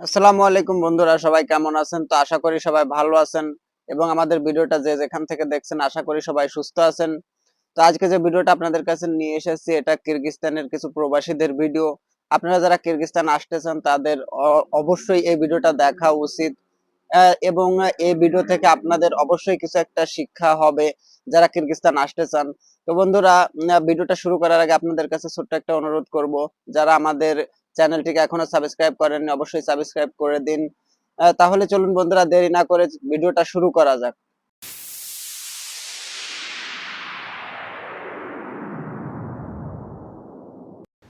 আসসালামু আলাইকুম বন্ধুরা, সবাই কেমন আছেন? তো আশা করি সবাই ভালো আছেন এবং আমাদের ভিডিওটা যে যেখান থেকে দেখছেন, আশা করি সবাই সুস্থ আছেন। তো আজকে যে ভিডিওটা আপনাদের কাছে নিয়ে এসেছি, এটা কিরগিস্তানের কিছু প্রবাসীদের ভিডিও। আপনারা যারা কিরগিস্তান আসতেছেন, তাদের অবশ্যই এই ভিডিওটা দেখা উচিত। এবং এই ভিডিও থেকে আপনাদের অবশ্যই কিছু একটা শিক্ষা হবে যারা কিরগিস্তান আসতে চান তো বন্ধুরা ভিডিওটা শুরু করার আগে আপনাদের কাছে ছোট্ট একটা অনুরোধ করব, যারা আমাদের চ্যানেলটিকে এখনও সাবস্ক্রাইব করেননি, অবশ্যই সাবস্ক্রাইব করে দিন। তাহলে চলুন বন্ধুরা, দেরি না করে ভিডিওটা শুরু করা যাক।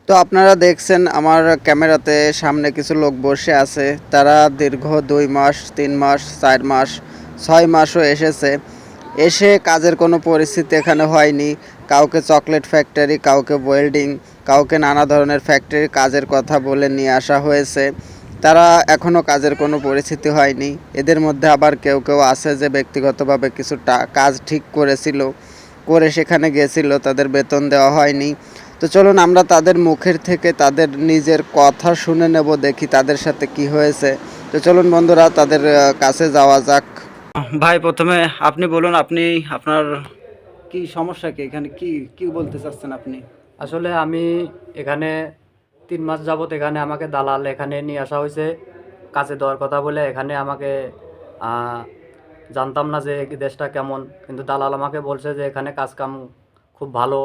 তো আপনারা দেখছেন, আমার ক্যামেরাতে সামনে কিছু লোক বসে আছে। তারা দীর্ঘ দুই মাস, তিন মাস, চার মাস, ছয় মাসও এসেছে। এসে কাজের কোনো পরিস্থিতি এখানে হয়নি। কাউকে চকলেট ফ্যাক্টরি কাউকে ওয়েল্ডিং কাউকে নানা ধরনের ফ্যাক্টরি কাজের কথা বলে নিয়ে আসা হয়েছে। তারা এখনও কাজের কোনো পরিস্থিতি হয়নি। এদের মধ্যে আবার কেউ কেউ আছে যে ব্যক্তিগতভাবে কিছু কাজ ঠিক করেছিল, করে সেখানে গেছিল, তাদের বেতন দেওয়া হয়নি। তো চলুন আমরা তাদের মুখের থেকে তাদের নিজের কথা শুনে নেব, দেখি তাদের সাথে কি হয়েছে। তো চলুন বন্ধুরা, তাদের কাছে যাওয়া যাক। ভাই, প্রথমে আপনি বলুন, আপনি, আপনার কি সমস্যা কি? এখানে কি কি বলতে চাচ্ছেন আপনি? আসলে আমি এখানে তিন মাস যাবত এখানে আমাকে দালাল এখানে নিয়ে আসা হয়েছে। কাজে দেওয়ার কথা বলে এখানে আমাকে জানতাম না যে দেশটা কেমন। কিন্তু দালাল আমাকে বলছে যে এখানে কাজ কাম খুব ভালো,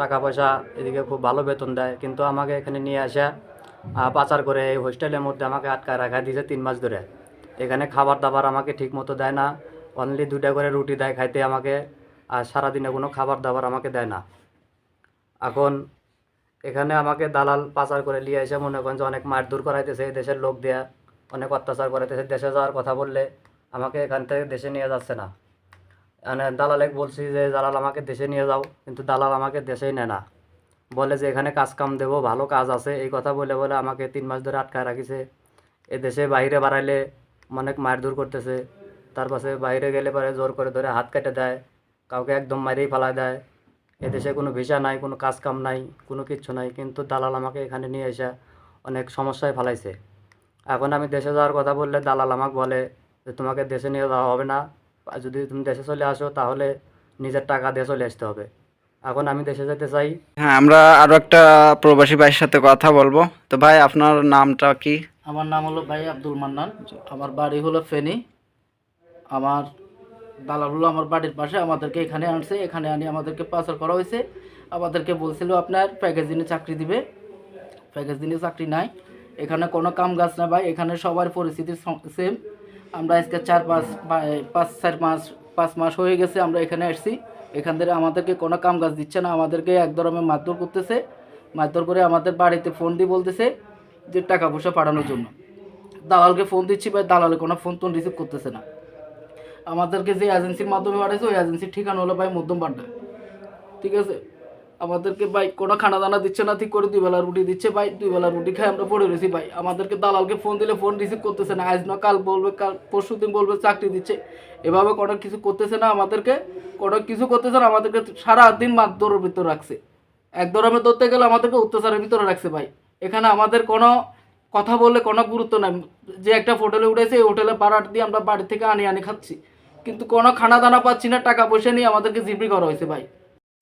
টাকা পয়সা এদিকে খুব ভালো বেতন দেয়। কিন্তু আমাকে এখানে নিয়ে আসা পাচার করে এই হোস্টেলের মধ্যে আমাকে আটকায় রাখা দিয়েছে তিন মাস ধরে। এখানে খাবার দাবার আমাকে ঠিক মতো দেয় না। অনলি দুটা করে রুটি দেয় খাইতে আমাকে, আর সারাদিনে কোনো খাবার দাবার আমাকে দেয় না। এখন এখানে আমাকে দালাল পাচার করে নিয়ে এসে মনে করেন যে অনেক মার মারধর করাইতেছে, এই দেশের লোক দেয়া অনেক অত্যাচার করাইতেছে, দেশে যাওয়ার কথা বললে আমাকে এখান থেকে দেশে নিয়ে যাচ্ছে না। মানে দালালে বলছি যে, দালাল, আমাকে দেশে নিয়ে যাও। কিন্তু দালাল আমাকে দেশেই নেয় না। বলে যে, এখানে কাজ কাম দেবো, ভালো কাজ আছে। এই কথা বলে বলে আমাকে তিন মাস ধরে আটকায় রাখিছে। এ দেশে বাইরে বাড়াইলে অনেক মার মারধর করতেছে। তার পাশে বাইরে গেলে পরে জোর করে ধরে হাত কেটে দেয়। কাউকে একদম মারেই ফেলায় দেয়। এদেশে কোনো ভিসা নাই কোনো কাজ কাম নাই কোনো কিচ্ছু নাই। কিন্তু দালাল আমাকে এখানে নিয়ে এসে অনেক সমস্যায় ফেলাইছে। এখন আমি দেশে যাওয়ার কথা বললে দালাল আমাকে বলে যে তোমাকে দেশে নিয়ে যাওয়া হবে না। যদি তুমি দেশে চলে আসো তাহলে নিজের টাকা দিয়ে চলে আসতে হবে। এখন আমি দেশে যেতে চাই। হ্যাঁ আমরা আরও একটা প্রবাসী ভাইয়ের সাথে কথা বলব। তো ভাই আপনার নামটা কি? আমার নাম হলো ভাই আব্দুল মান্নান। আমার বাড়ি হলো ফেনী। আমার দালাল হলো আমার বাড়ির পাশে আমাদেরকে এখানে আনছে, এখানে আনি আমাদেরকে পাচার করা হয়েছে। আমাদেরকে বলছিল, আপনার প্যাকেজিনে চাকরি দিবে। প্যাকেজিনে চাকরি নাই। এখানে কোনো কাম গাছ না ভাই, এখানে সবার পরিস্থিতি সেম আমরা আজকে চার পাঁচ পাঁচ, চার মাস, পাঁচ মাস হয়ে গেছে আমরা এখানে আসছি। এখান থেকে আমাদেরকে কোনো কাম গাছ দিচ্ছে না, আমাদেরকে এক ধরনের মারধর করতেছে। মারধর করে আমাদের বাড়িতে ফোন দিয়ে বলতেছে যে টাকা পয়সা পাঠানোর জন্য। দালালকে ফোন দিচ্ছি ভাই, দালালে কোনো ফোন টোন রিসিভ করতেছে না। আমাদেরকে যে এজেন্সির মাধ্যমে পাঠাইছে, ওই এজেন্সির ঠিকানা হলো ভাই মধ্যম পাড্ডা। ঠিক আছে? আমাদেরকে ভাই কোনো খানা দানা দিচ্ছে না, ঠিক করে দুই বেলা রুটি দিচ্ছে ভাই, দুই বেলা রুটি খাই আমরা পড়ে রয়েছি ভাই। আমাদেরকে দালালকে ফোন দিলে ফোন রিসিভ করতেছে না। আজ না কাল বলবে, কাল পরশু দিন বলবে চাকরি দিচ্ছে। এভাবে কোনো কিছু করতেছে না আমাদেরকে, কোনো কিছু করতেছে না, আমাদেরকে সারা দিন মারধরের ভিতর রাখছে। এক ধরনের ধরতে গেলে আমাদেরকে অত্যাচারের ভিতরে রাখছে ভাই। এখানে আমাদের কোনো কথা বললে কোনো গুরুত্ব নাই। যে একটা হোটেলে উঠেছে এই হোটেলে পাড়াট দিয়ে আমরা বাড়ি থেকে আনি আনি খাচ্ছি। কিন্তু কোনো খানা দানা পাচ্ছি না, টাকা পয়সা নিয়ে আমাদেরকে জিপি করা হয়েছে ভাই।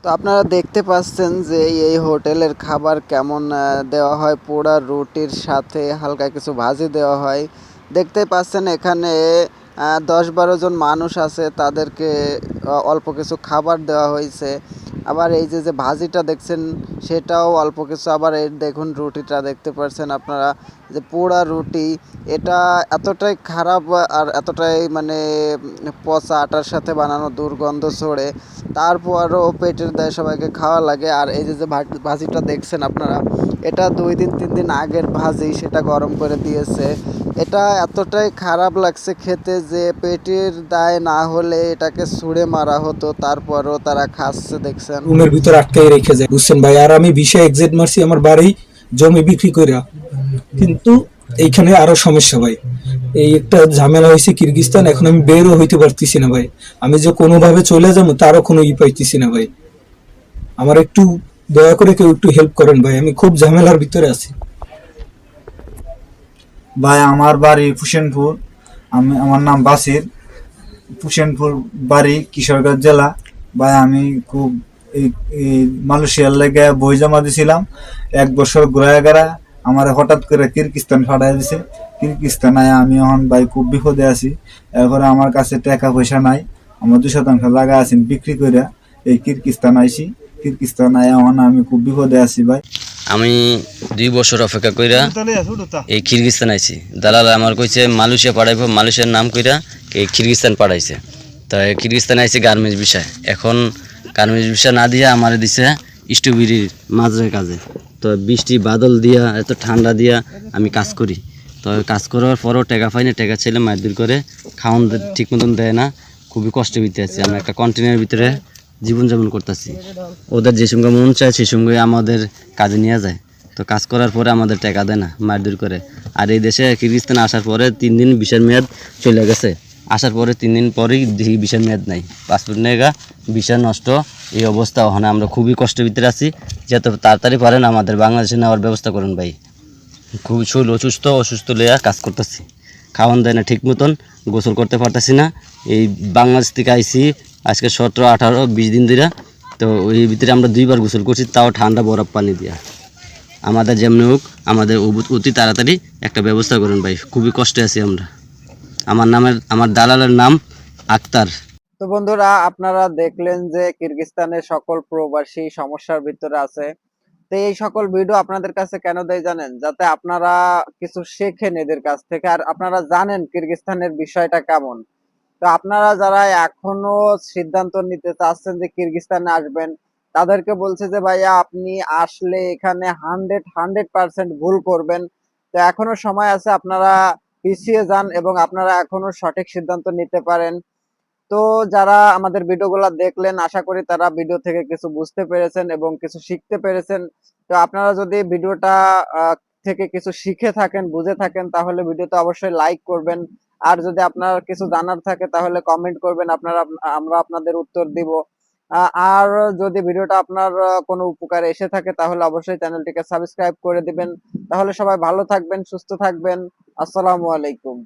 তো আপনারা দেখতে পাচ্ছেন যে এই হোটেলের খাবার কেমন দেওয়া হয়। পোড়া রুটির সাথে হালকা কিছু ভাজি দেওয়া হয়। দেখতে পাচ্ছেন এখানে দশ বারো জন মানুষ আছে, তাদেরকে অল্প কিছু খাবার দেওয়া হয়েছে। আবার এই যে যে ভাজিটা দেখছেন, সেটাও অল্প কিছু। আবার এই দেখুন রুটিটা দেখতে পাচ্ছেন আপনারা। যে পোড়া রুটি, এটা এতটাই খারাপ আর এতটাই মানে পচা আটার সাথে বানানো দুর্গন্ধ ছড়ে। তারপরও পেটের দায় সবাইকে খাওয়া লাগে। আর এই যে যে ভাজিটা দেখছেন আপনারা, এটা দুই দিন, তিন দিন আগের ভাজি সেটা গরম করে দিয়েছে। এটা এতটাই খারাপ লাগছে খেতে যে পেটের দায় না হলে এটাকে ছুঁড়ে মারা হতো। তারপরও তারা খাচ্ছে, দেখছেন। রুমের ভিতর আটকাই রেখে যায়। বুঝছেন ভাই? আর আমি বিষয় এক্সিট মারছি, আমার বাড়ি জমি বিক্রি কইরা। কিন্তু এইখানে আরও সমস্যা ভাই। এই একটা ঝামেলা হয়েছে কিরগিস্তান, এখন আমি বেরও হইতে পারতেছি না ভাই। আমি যে কোনোভাবে চলে যাব তারও কোনো ই পাইতেছি না ভাই। আমার একটু দয়া করে কেউ একটু হেল্প করেন ভাই, আমি খুব ঝামেলার ভিতরে আছি। ভাই, আমার বাড়ি ফুসেনপুর। আমি, আমার নাম বাসির। ফুসেনপুর বাড়ি কিশোরগঞ্জ জেলা। ভাই, আমি খুব এই মালয়েশিয়ার লেগে বই জমা দিয়েছিলাম এক বছর ঘুরায় গেরা আমার হঠাৎ করে কিরগিস্তান ফাটাই দিছে। কিরগিস্তান আয় আমি এখন ভাই খুব বিপদে আছি। এখন আমার কাছে টাকা পয়সা নাই। আমার দুই শতাংশ লাগা আছেন, বিক্রি করে এই কিরগিস্তান আইছি। কিরগিস্তান আয় এখন আমি খুব বিপদে আছি ভাই। আমি দুই বছর অপেক্ষা কইরা এই কিরগিস্তান আইছি। দালাল আমার কইছে, মালয়েশিয়া পাঠাইব, মালয়েশিয়ার নাম কইরা এই কিরগিস্তান পাঠাইছে। এই কিরগিস্তান আইছে গার্মেন্টস বিষয়। এখন গার্মেন্টস বিষয় না দিয়ে আমার দিছে স্ট্রবেরির মাঝের কাজে। তো বৃষ্টি, বাদল দিয়া, এত ঠান্ডা দিয়া আমি কাজ করি। তো কাজ করার পরও টাকা পাই না টাকা ছেলে মারধর করে খাওয়ান ঠিক মতন দেয় না। খুবই কষ্টের ভিতরে আছি। আমরা একটা কন্টেনারের ভিতরে জীবনযাপন করতেছি। ওদের যে সঙ্গে মন চায় সেই সঙ্গে আমাদের কাজে নিয়ে যায়। তো কাজ করার পরে আমাদের টাকা দেয় না মারধর করে। আর এই দেশে কিরগিস্তানে আসার পরে তিন দিন বিশের মেয়াদ চলে গেছে। আসার পরে তিন দিন পরেই দেখি বিশের মেয়াদ নাই। পাসপোর্ট নেগা বিশা নষ্ট, এই অবস্থা। ওখানে আমরা খুবই কষ্টের ভিতরে আছি। যত তাড়াতাড়ি পারেন আমাদের বাংলাদেশে নেওয়ার ব্যবস্থা করুন ভাই। খুব শরীর অসুস্থ অসুস্থ লইয়া কাজ করতেছি। খাওয়ান দেয় না ঠিক মতন, গোসল করতে পারতেছি না। এই বাংলাদেশ থেকে আইসি আজকে সতেরো, আঠারো, বিশ দিন ধরে তো ওই ভিতরে আমরা দুইবার গোসল করছি, তাও ঠান্ডা বরফ পানি দিয়া। আমাদের যেমনি হোক, আমাদের অতি তাড়াতাড়ি একটা ব্যবস্থা করুন ভাই। খুবই কষ্টে আছি আমরা। আমার নামের, আমার দালালের নাম আক্তার। তো বন্ধুরা, আপনারা দেখলেন যে কিরগিস্তানের সকল প্রবাসী সমস্যার ভিতরে আছে। তো এই সকল ভিডিও আপনাদের কাছে কেন দেয় জানেন? যাতে আপনারা কিছু শেখেন এদের কাছ থেকে, আর আপনারা জানেন কিরগিস্তানের বিষয়টা কেমন। তো আপনারা যারা এখনও সিদ্ধান্ত নিতে চাচ্ছেন যে কিরগিস্তানে আসবেন, তাদেরকে বলছে যে ভাইয়া, আপনি আসলে এখানে হান্ড্রেড হান্ড্রেড পার্সেন্ট ভুল করবেন। তো এখনও সময় আছে, আপনারা পিছিয়ে যান এবং আপনারা এখনও সঠিক সিদ্ধান্ত নিতে পারেন। তো যারা আমাদের ভিডিওগুলো দেখলেন, আশা করি তারা ভিডিও থেকে কিছু বুঝতে পেরেছেন এবং কিছু শিখতে পেরেছেন। তো আপনারা যদি ভিডিওটা থেকে কিছু শিখে থাকেন, বুঝে থাকেন, তাহলে ভিডিওতে অবশ্যই লাইক করবেন। আর যদি আপনার কিছু জানার থাকে, তাহলে কমেন্ট করবেন, আপনারা, আমরা আপনাদের উত্তর দিব। আর যদি ভিডিওটা আপনার কোনো উপকারে এসে থাকে, তাহলে অবশ্যই চ্যানেলটিকে সাবস্ক্রাইব করে দিবেন। তাহলে সবাই ভালো থাকবেন, সুস্থ থাকবেন। আসসালামু আলাইকুম।